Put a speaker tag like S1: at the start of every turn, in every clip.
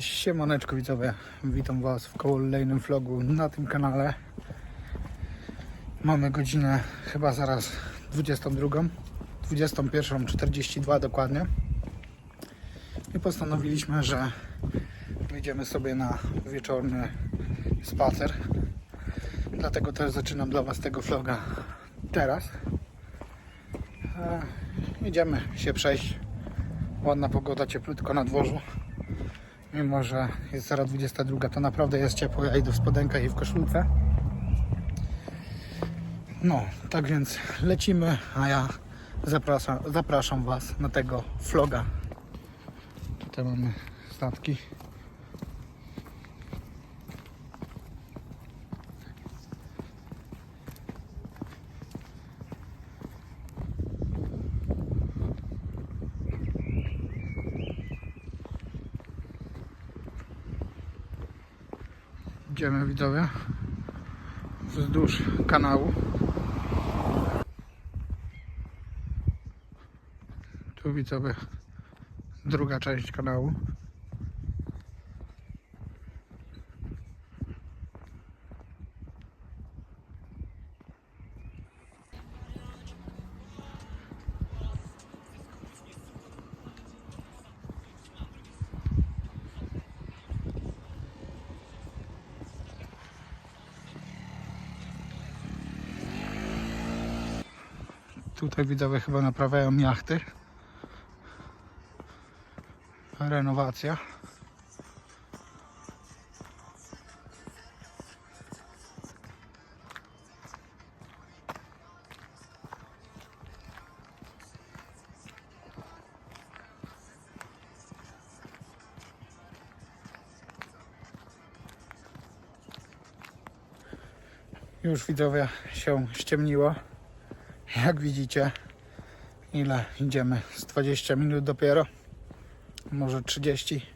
S1: Siemaneczko widzowie, witam was w kolejnym vlogu na tym kanale. Mamy godzinę chyba zaraz 22, 21.42 dokładnie. I postanowiliśmy, że wyjdziemy sobie na wieczorny spacer. Dlatego też zaczynam dla was tego vloga teraz. E, idziemy się przejść. Ładna pogoda, cieplutko na dworzu. Mimo, że jest zaraz 22, to naprawdę jest ciepło. Ja idę w spodenkach i w koszulce. No, tak więc lecimy, a ja zapraszam, zapraszam Was na tego vloga. Tutaj mamy statki. Idziemy widzowie wzdłuż kanału. Tu widzowie druga część kanału. Tutaj widzowie chyba naprawiają jachty. Renowacja. Już widzowie się ściemniło. Jak widzicie, ile idziemy? Z 20 minut dopiero, może 30.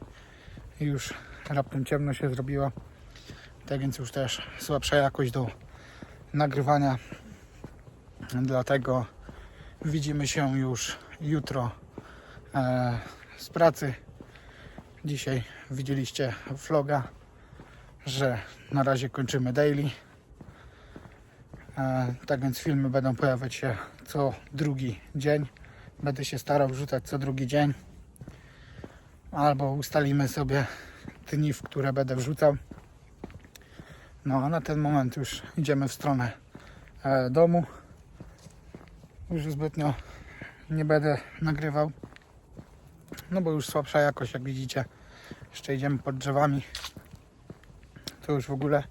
S1: I już raptem ciemno się zrobiło. Tak więc już też słabsza jakość do nagrywania. Dlatego widzimy się już jutro e, z pracy. Dzisiaj widzieliście vloga, że na razie kończymy daily. E, Tak więc filmy będą pojawiać się co drugi dzień. Będę się starał wrzucać co drugi dzień. Albo ustalimy sobie dni, w które będę wrzucał. No a na ten moment już idziemy w stronę e, domu. Już zbytnio nie będę nagrywał. No bo już słabsza jakość, jak widzicie. Jeszcze idziemy pod drzewami. To już w ogóle.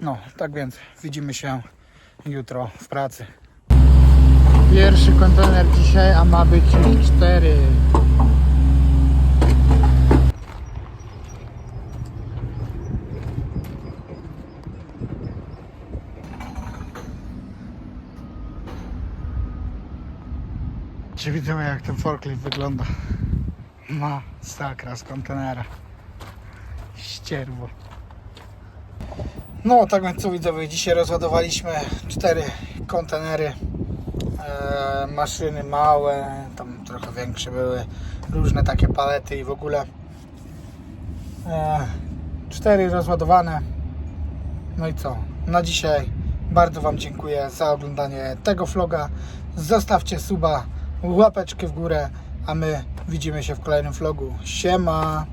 S1: No, tak więc widzimy się jutro w pracy. Pierwszy kontener dzisiaj, a ma być już cztery. Czy widzimy jak ten forklift wygląda? Masakra z kontenera. Ścierwo. No, tak więc co widzowie, dzisiaj rozładowaliśmy cztery kontenery. E, maszyny małe, tam trochę większe były, różne takie palety i w ogóle. E, cztery rozładowane. No i co? Na dzisiaj bardzo Wam dziękuję za oglądanie tego vloga. Zostawcie suba, łapeczkę w górę, a my widzimy się w kolejnym vlogu. Siema!